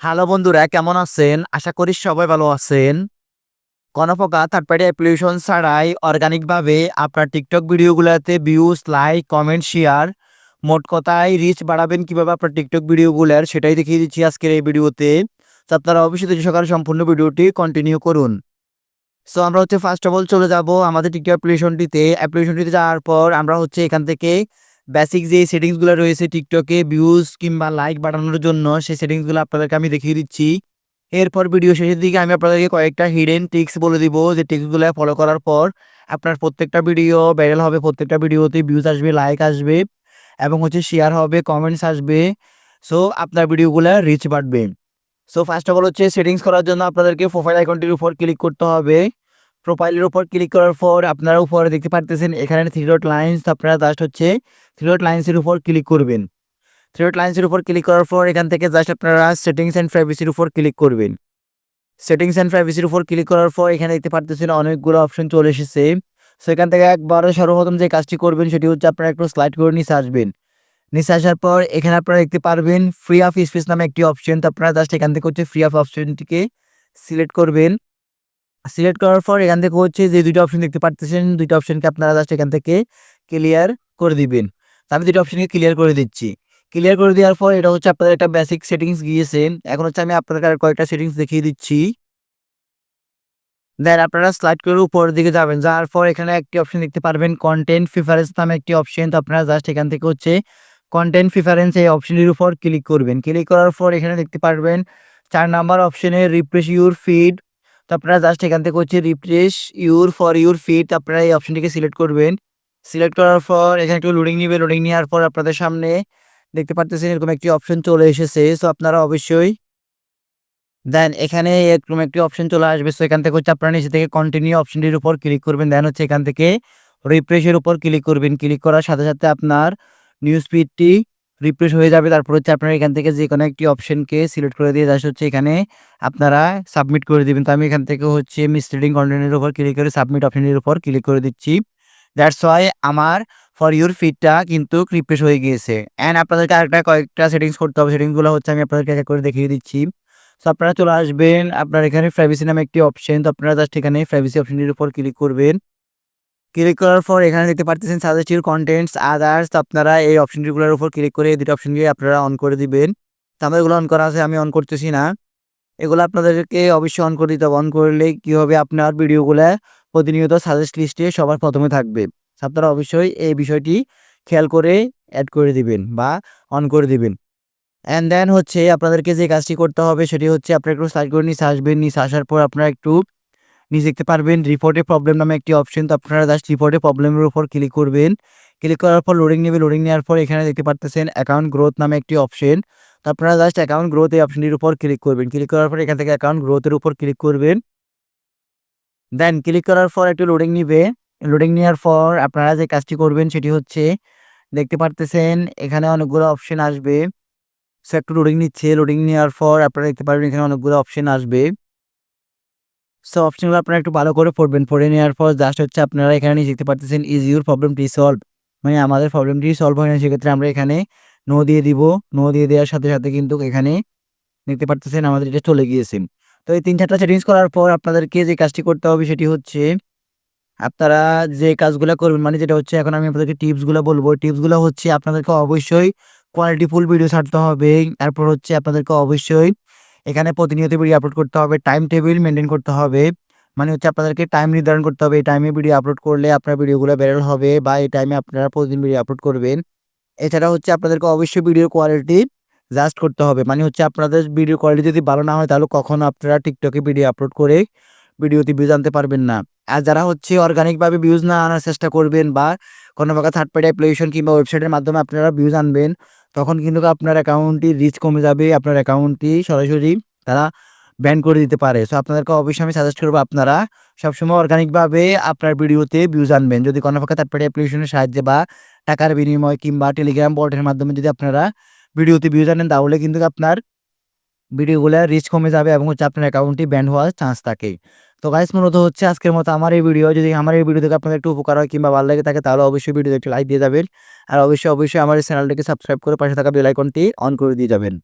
Hello বন্ধুরা, কেমন আছেন? আশা করি সবাই ভালো আছেন। কোনো থার্ড পার্টি অ্যাপ্লিকেশন ছাড়াই অর্গানিকভাবে আপনার টিকটক ভিডিওগুলোতে ভিউজ লাইক কমেন্ট শেয়ার মোট কথায় রিচ বাড়াবেন কীভাবে আপনার টিকটক ভিডিওগুলোর সেটাই দেখিয়ে দিচ্ছি আজকের এই ভিডিওতে। তো আপনারা অবশ্যই সহকারে সম্পূর্ণ ভিডিওটি কন্টিনিউ করুন। সো আমরা হচ্ছে ফার্স্ট অফ অল চলে যাব আমাদের টিকটক অ্যাপ্লিকেশনটিতে অ্যাপ্লিকেশনটিতে যাওয়ার পর আমরা হচ্ছে এখান থেকে বেসিক যে সেটিংসগুলো রয়েছে টিকটকে ভিউজ কিংবা লাইক বাড়ানোর জন্য, সেই সেটিংসগুলো আপনাদেরকে আমি দেখিয়ে দিচ্ছি। এরপর ভিডিও শেষের দিকে আমি আপনাদেরকে কয়েকটা হিডেন টিক্স বলে দিব, যে টিক্সগুলো ফলো করার পর আপনার প্রত্যেকটা ভিডিও ভাইরাল হবে, প্রত্যেকটা ভিডিওতে ভিউজ আসবে লাইক আসবে এবং হচ্ছে শেয়ার হবে কমেন্টস আসবে। সো আপনার ভিডিওগুলো রিচ বাড়বে। সো ফার্স্ট অফ অল হচ্ছে সেটিংস করার জন্য আপনাদেরকে প্রোফাইল আইকনটির উপর ক্লিক করতে হবে। প্রোফাইলের উপর ক্লিক করার পর আপনারা উপরে দেখতে পারতেছেন এখানে থ্রি ডট লাইন্স আপনারা জাস্ট হচ্ছে থ্রি ডট লাইন্সের উপর ক্লিক করবেন। থ্রি ডট লাইন্সের উপর ক্লিক করার পর এখান থেকে জাস্ট আপনারা সেটিংস অ্যান্ড প্রাইভেসির উপর ক্লিক করবেন। সেটিংস অ্যান্ড প্রাইভেসির উপর ক্লিক করার পর এখানে দেখতে পারতেছেন অনেকগুলো অপশন চলে এসেছে। সো এখান থেকে একবারে সর্বপ্রথম যে কাজটি করবেন সেটি হচ্ছে আপনারা একটু স্লাইড করে নিচে আসবেন। নিচে আসার পর এখানে আপনারা দেখতে পারবেন ফ্রি অফ স্পেস নামে একটি অপশন তো আপনারা জাস্ট এখান থেকে হচ্ছে ফ্রি অফ অপশনটিকে সিলেক্ট করবেন। সিলেক্ট করার পর এখান থেকে হচ্ছে যে দুইটা অপশন দেখতে পারতেছেন, দুইটা অপশনকে আপনারা জাস্ট এখান থেকে ক্লিয়ার করে দিবেন। আমি দুইটা অপশনকে ক্লিয়ার করে দিচ্ছি। ক্লিয়ার করে দেওয়ার পর এটা হচ্ছে আপনাদের একটা বেসিক সেটিংস গিয়েছেন এখন হচ্ছে আমি আপনাদের কয়েকটা সেটিংস দেখিয়ে দিচ্ছি। দেন আপনারা স্লাইড করে উপরের দিকে যাবেন। যাওয়ার পর এখানে একটি অপশন দেখতে পারবেন কন্টেন্ট প্রিফারেন্স নামে একটি অপশন তো আপনারা জাস্ট এখান থেকে হচ্ছে কন্টেন্ট প্রিফারেন্স এই অপশনটির উপর ক্লিক করবেন। ক্লিক করার পর এখানে দেখতে পারবেন, চার নাম্বার অপশনে রিফ্রেশ ইউর ফিড তো আপনারা জাস্ট এখান থেকে হচ্ছে refresh your for your feed আপনারা এই অপশনটিকে সিলেক্ট করবেন। সিলেক্ট করার পর এখানে একটু লোডিং নিবে লোডিং নেওয়ার পর আপনাদের সামনে দেখতে পারতেছেন এরকম একটি অপশন চলে এসেছে সো আপনারা অবশ্যই দেন এখানে এরকম একটি অপশন চলে আসবে সো এখান থেকে হচ্ছে আপনারা নিচে থেকে কন্টিনিউ অপশনটির উপর ক্লিক করবেন দেন হচ্ছে এখান থেকে রিফ্রেশের উপর ক্লিক করবেন। ক্লিক করার সাথে সাথে আপনার নিউজ ফিডটি রিফ্রেশ হয়ে যাবে। তারপর হচ্ছে আপনারা এখান থেকে যে কোনো একটি অপশনকে সিলেক্ট করে দিয়ে জাস্ট হচ্ছে এখানে আপনারা সাবমিট করে দিবেন। তো আমি এখান থেকে হচ্ছে মিসলিডিং কন্টেন্টের উপর ক্লিক করে সাবমিট অপশনের উপর ক্লিক করে দিচ্ছি। দ্যাটস ওয়াই আমার ফর ইউর ফিডটা কিন্তু রিফ্রেশ হয়ে গিয়েছে। অ্যান্ড আপনাদেরকে আরেকটা কয়েকটা সেটিংস করতে হবে। সেটিংসগুলো হচ্ছে আমি আপনাদেরকে এক করে দেখিয়ে দিচ্ছি। সো আপনারা চলে আসবেন। আপনার এখানে প্রাইভেসি নামে একটি অপশন তো আপনারা জাস্ট এখানে প্রাইভেসি অপশনটির উপর ক্লিক করবেন। ক্লিক করার পর এখানে দেখতে পারতেছেন সাজেস্ট ইউর কন্টেন্টস আদার্স আপনারা এই অপশনটিগুলোর উপর ক্লিক করে এই দুটো অপশনকে আপনারা অন করে দিবেন। তো আমার এগুলো অন করা আছে, আমি অন করতেছি না। এগুলো আপনাদেরকে অবশ্যই অন করে দিতে হবে। অন করলে কী হবে আপনার ভিডিওগুলো প্রতিনিয়ত সাজেস্ট লিস্টে সবার প্রথমে থাকবে। আপনারা অবশ্যই এই বিষয়টি খেয়াল করে অ্যাড করে দিবেন বা অন করে দিবেন। অ্যান্ড দেন হচ্ছে আপনাদেরকে যে কাজটি করতে হবে সেটি হচ্ছে আপনারা একটু সার্চ করে নিচে আসবেন। নিচে আসার পর আপনারা একটু নিচে দেখতে পারবেন রিপোর্টে প্রবলেম নামে একটি অপশন তো আপনারা জাস্ট রিপোর্টে প্রবলেমের উপর ক্লিক করবেন। ক্লিক করার পর লোডিং নেবে। লোডিং নেওয়ার পর এখানে দেখতে পারতেছেন অ্যাকাউন্ট গ্রোথ নামে একটি অপশন তো আপনারা জাস্ট অ্যাকাউন্ট গ্রোথ এই অপশনটির উপর ক্লিক করবেন। ক্লিক করার পর এখান থেকে অ্যাকাউন্ট গ্রোথের উপর ক্লিক করবেন। দেন ক্লিক করার পর একটু লোডিং নিবে। লোডিং নেওয়ার পর আপনারা যে কাজটি করবেন সেটি হচ্ছে দেখতে পারতেছেন এখানে অনেকগুলো অপশন আসবে। সো একটু লোডিং নিচ্ছে। লোডিং নেওয়ার পর আপনারা দেখতে পারবেন এখানে অনেকগুলো অপশন আসবে। সো অপশনগুলো আপনারা একটু ভালো করে পড়বেন। পড়ে নেওয়ার পর জাস্ট হচ্ছে আপনারা এখানে দেখতে পারতেছেন ইজ ইউর প্রবলেমটি সলভ মানে আমাদের প্রবলেমটি সলভ হয় না, সেক্ষেত্রে আমরা এখানে নো দিয়ে দিব। নো দিয়ে দেওয়ার সাথে সাথে কিন্তু এখানে দেখতে পারতেছেন আমাদের এটা চলে গিয়েছে। তো এই তিন চারটা সেটিংস করার পর আপনাদেরকে যে কাজটি করতে হবে, সেটি হচ্ছে আপনারা যে কাজগুলো করবেন মানে যেটা হচ্ছে এখন আমি আপনাদেরকে টিপসগুলো বলব। টিপসগুলো হচ্ছে আপনাদেরকে অবশ্যই কোয়ালিটিফুল ভিডিও ছাড়তে হবে। তারপর হচ্ছে আপনাদেরকে অবশ্যই এখানে প্রতিনিয়ত ভিডিও আপলোড করতে হবে টাইম টেবিল মেনটেন করতে হবে। মানে হচ্ছে আপনাদেরকে টাইম নির্ধারণ করতে হবে। এই টাইমে ভিডিও আপলোড করলে আপনার ভিডিওগুলো ভাইরাল হবে বা এই টাইমে আপনারা প্রতিদিন ভিডিও আপলোড করবেন। এছাড়া হচ্ছে আপনাদেরকে অবশ্যই ভিডিও কোয়ালিটি জাস্ট করতে হবে। মানে হচ্ছে আপনাদের ভিডিও কোয়ালিটি যদি ভালো না হয়, তাহলে কখনো আপনারা টিকটকে ভিডিও আপলোড করে ভিডিওতে ভিউজ আনতে পারবেন না। আর যারা হচ্ছে অর্গানিকভাবে ভিউজ না আনার চেষ্টা করবেন বা কোনো প্রকার থার্ড পার্টি অ্যাপ্লিকেশন কিংবা ওয়েবসাইটের মাধ্যমে আপনারা ভিউজ আনবেন তখন কিন্তু আপনার অ্যাকাউন্টটি রিচ কমে যাবে, আপনার অ্যাকাউন্টটি সরাসরি তারা ব্যান করে দিতে পারে। সো আপনাদেরকে অবশ্যই আমি সাজেস্ট করব আপনারা সবসময় অর্গানিকভাবে আপনার ভিডিওতে ভিউজ আনবেন। যদি কোনো ফাঁকা থার্ড পার্টি অ্যাপ্লিকেশনের সাহায্যে বা টাকার বিনিময় কিংবা টেলিগ্রাম বোর্ডের মাধ্যমে যদি আপনারা ভিডিওতে ভিউজ আনেন, তাহলে কিন্তু আপনার ভিডিওগুলো রিচ কমে যাবে এবং হচ্ছে আপনার অ্যাকাউন্টটি ব্যান্ড হওয়ার চান্স থাকে। তো গাইস মূলত হচ্ছে আজকের মতো আমার এই ভিডিও যদি আমার এই ভিডিও থেকে আপনাদের একটু উপকার হয় কিংবা ভালো লাগে থাকে, তাহলে অবশ্যই ভিডিওতে একটু লাইক দিয়ে যাবেন। আর অবশ্যই অবশ্যই আমার এই চ্যানেলটিকে সাবস্ক্রাইব করে পাশে থাকা বেল আইকনটি অন করে দিয়ে যাবেন।